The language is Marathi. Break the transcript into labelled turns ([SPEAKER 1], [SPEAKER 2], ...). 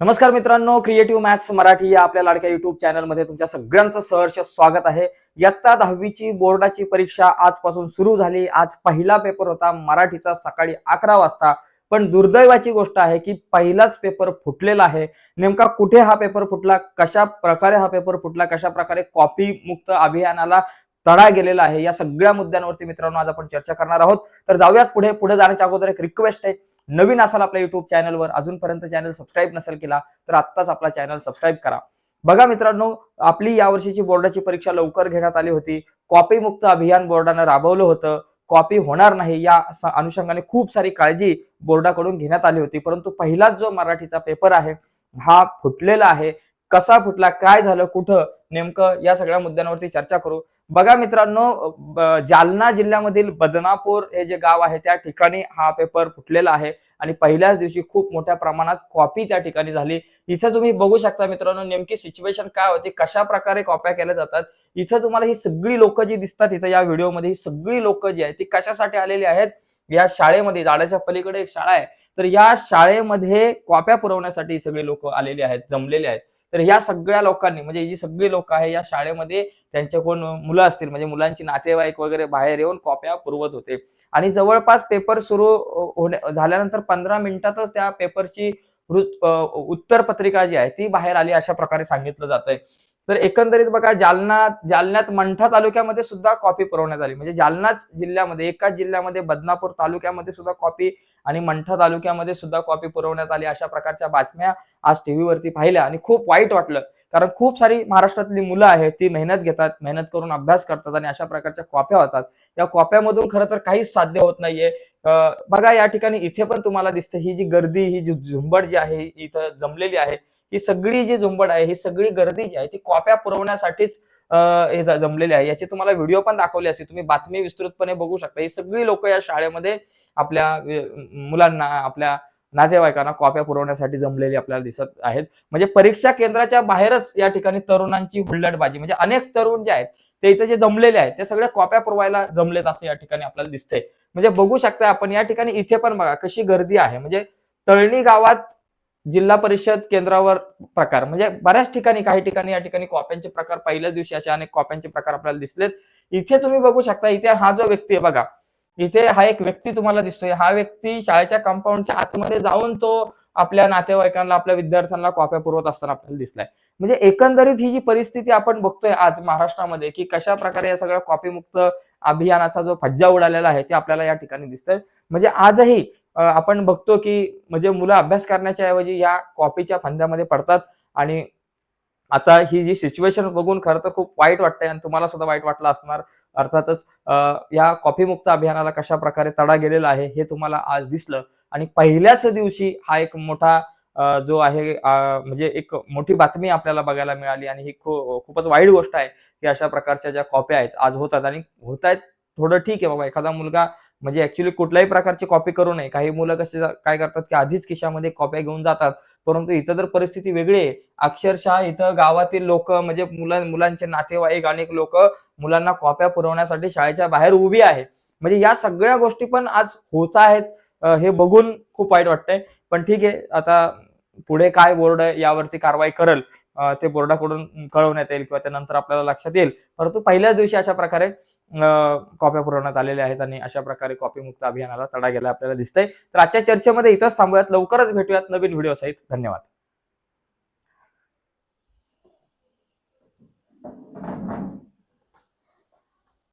[SPEAKER 1] नमस्कार मित्रांनो क्रिएटिव्ह मॅथ्स मराठी या आपल्या लाडक्या युट्यूब चॅनलमध्ये तुमच्या सगळ्यांचं सहर्ष स्वागत आहे. इयत्ता दहावीची बोर्डाची परीक्षा आजपासून सुरू झाली. आज पहिला पेपर होता मराठीचा सकाळी अकरा वाजता. पण दुर्दैवाची गोष्ट आहे की पहिलाच पेपर फुटलेला आहे. नेमका कुठे हा पेपर फुटला कशा प्रकारे हा पेपर फुटला कशा प्रकारे कॉपी मुक्त अभियानाला तडा गेलेला आहे या सगळ्या मुद्द्यांवरती मित्रांनो आज आपण चर्चा करणार आहोत. तर जाऊयात पुढे. पुढे जाण्याच्या अगोदर एक रिक्वेस्ट आहे. नवीन असाल आपल्या युट्यूब चॅनलवर अजूनपर्यंत चॅनल सबस्क्राईब नसेल केला तर आत्ताच आपला चॅनल सबस्क्राईब करा. बघा मित्रांनो आपली यावर्षीची बोर्डाची परीक्षा लवकर घेण्यात आली होती. कॉपी मुक्त अभियान बोर्डानं राबवलं होतं. कॉपी होणार नाही या अनुषंगाने खूप सारी काळजी बोर्डाकडून घेण्यात आली होती. परंतु पहिलाच जो मराठीचा पेपर आहे हा फुटलेला आहे. कसा फुटला काय झालं कुठं? नेमकं या सगळ्या मुद्द्यांवरती चर्चा करू. बघा मित्रांनो जालना जिल्ह्यामधील बदनापूर हे जे गाव आहे त्या ठिकाणी हा पेपर फुटलेला आहे. आणि पहिल्याच दिवशी खूप मोठ्या प्रमाणात कॉपी त्या ठिकाणी झाली. इथं तुम्ही बघू शकता मित्रांनो नेमकी सिच्युएशन काय होती कशा प्रकारे कॉप्या केल्या जातात. इथं तुम्हाला ही सगळी लोक जी दिसतात इथं या व्हिडिओमध्ये ही सगळी लोक जी आहेत ती कशासाठी आलेली आहेत? या शाळेमध्ये झाडाच्या पलीकडे एक शाळा आहे. तर या शाळेमध्ये कॉप्या पुरवण्यासाठी ही सगळी लोक आलेली आहेत जमलेले आहेत. तर या सगळ्या लोकांनी म्हणजे जी सगळी लोक आहे या शाळेमध्ये त्यांचे कोण मुलं असतील म्हणजे मुलांची नातेवाईक वगैरे बाहेर येऊन कॉप्या पुरवत होते. आणि जवळपास पेपर सुरू होण्या झाल्यानंतर पंधरा मिनिटातच त्या पेपरची उत्तर पत्रिका जी आहे ती बाहेर आली अशा प्रकारे सांगितलं जात आहे तर एकंदरीत बघा जालना जालन्यात मंठा तालुक्यामध्ये सुद्धा कॉपी पुरवण्यात आली. म्हणजे जालनाच जिल्ह्यामध्ये एकाच जिल्ह्यामध्ये बदनापूर तालुक्यामध्ये सुद्धा कॉपी आणि मंठा तालुक्यामध्ये सुद्धा कॉपी पुरवण्यात आली अशा प्रकारच्या बातम्या आज टीव्हीवरती पाहिल्या आणि खूप वाईट वाटलं. कारण खूप सारी महाराष्ट्रातली मुलं आहेत ती मेहनत घेतात मेहनत करून अभ्यास करतात आणि अशा प्रकारच्या कॉप्या होतात. या कॉप्यामधून खरं तर काहीच साध्य होत नाहीये. बघा या ठिकाणी इथे पण तुम्हाला दिसते ही जी गर्दी ही जी झुंबड जी आहे इथं जमलेली आहे ही सगळी जी झुंबड आहे ही सगळी गर्दी जी आहे ती कॉप्या पुरवण्यासाठीच हे जमलेले जमलेली आहे. याचे तुम्हाला व्हिडिओ पण दाखवले असते. तुम्ही बातमी विस्तृतपणे बघू शकता. ही सगळी लोक या शाळेमध्ये आपल्या मुलांना आपल्या नातेवाईकांना कॉप्या पुरवण्यासाठी जमलेली आपल्याला दिसत आहेत. म्हणजे परीक्षा केंद्राच्या बाहेरच या ठिकाणी तरुणांची हुल्लडबाजी म्हणजे अनेक तरुण जे आहेत ते इथे जे जमलेले आहेत ते सगळ्या कॉप्या पुरवायला जमलेत असं या ठिकाणी आपल्याला दिसतंय. म्हणजे बघू शकता आपण या ठिकाणी इथे पण बघा कशी गर्दी आहे. म्हणजे तळणी गावात जिल्हा परिषद केंद्रावर प्रकार. म्हणजे बऱ्याच ठिकाणी काही ठिकाणी या ठिकाणी कॉप्यांचे प्रकार पहिल्याच दिवशी असे अनेक कॉप्यांचे प्रकार आपल्याला दिसलेत. इथे तुम्ही बघू शकता इथे हा जो व्यक्ती आहे बघा. इथे हा एक व्यक्ती तुम्हाला दिसतोय. हा व्यक्ती शाळेच्या कंपाऊंडच्या आतमध्ये जाऊन तो आपल्या नातेवाईकांना आपल्या विद्यार्थ्यांना कॉप्या पुरवत असताना आपल्याला दिसलाय. म्हणजे एकंदरीत ही जी परिस्थिती आपण बघतोय आज महाराष्ट्रामध्ये की कशा प्रकारे या सगळ्या कॉपीमुक्त अभियानाचा जो फज्जा उडालेला आहे ते आपल्याला या ठिकाणी दिसतंय. म्हणजे आजही आपण बघतो की म्हणजे मुलं अभ्यास करण्याच्या ऐवजी या कॉपीच्या फंद्यामध्ये पडतात आणि आता ही जी सिच्युएशन बघून खरं तर खूप वाईट वाटतंय आणि तुम्हाला सुद्धा वाईट वाटलं असणार. अर्थातच या या कॉफीमुक्त अभियानाला कशा प्रकारे तडा गेलेला आहे हे तुम्हाला आज दिसलं. आणि पहिल्याच दिवशी हा एक मोठा जो आहे म्हणजे एक मोठी बातमी आपल्याला बघायला मिळाली आणि ही खूपच वाईट गोष्ट आहे की अशा प्रकारच्या ज्या कॉप्या आहेत आज होतात आणि होत आहेत थोडं ठीक आहे बाबा. एखादा मुलगा म्हणजे ऍक्च्युली कुठल्याही प्रकारची कॉपी करू नये. काही मुलं कसे काय करतात की आधीच खिशामध्ये कॉप्या घेऊन जातात परंतु इथं तर परिस्थिती वेगळी आहे. अक्षरशः इथं गावातील लोक म्हणजे मुलं मुलांचे नातेवाईक अनेक लोक मुलांना कॉप्या पुरवण्यासाठी शाळेच्या बाहेर उभी आहे. म्हणजे या सगळ्या गोष्टी पण आज होत आहेत. हे बघून खूप वाईट वाटतंय. पण ठीक आहे आता पुढे काय बोर्ड यावरती कारवाई करेल ते बोर्डाकडून कळवण्यात येईल किंवा त्यानंतर आपल्याला लक्षात येईल. परंतु पहिल्याच दिवशी अशा प्रकारे कॉप्या पुरवण्यात आलेल्या आहेत आणि अशा प्रकारे कॉपी मुक्त अभियानाला तडा गेला आपल्याला दिसतंय. तर आजच्या चर्चेमध्ये इथंच थांबूयात. लवकरच भेटूयात नवीन व्हिडिओ सहित. धन्यवाद.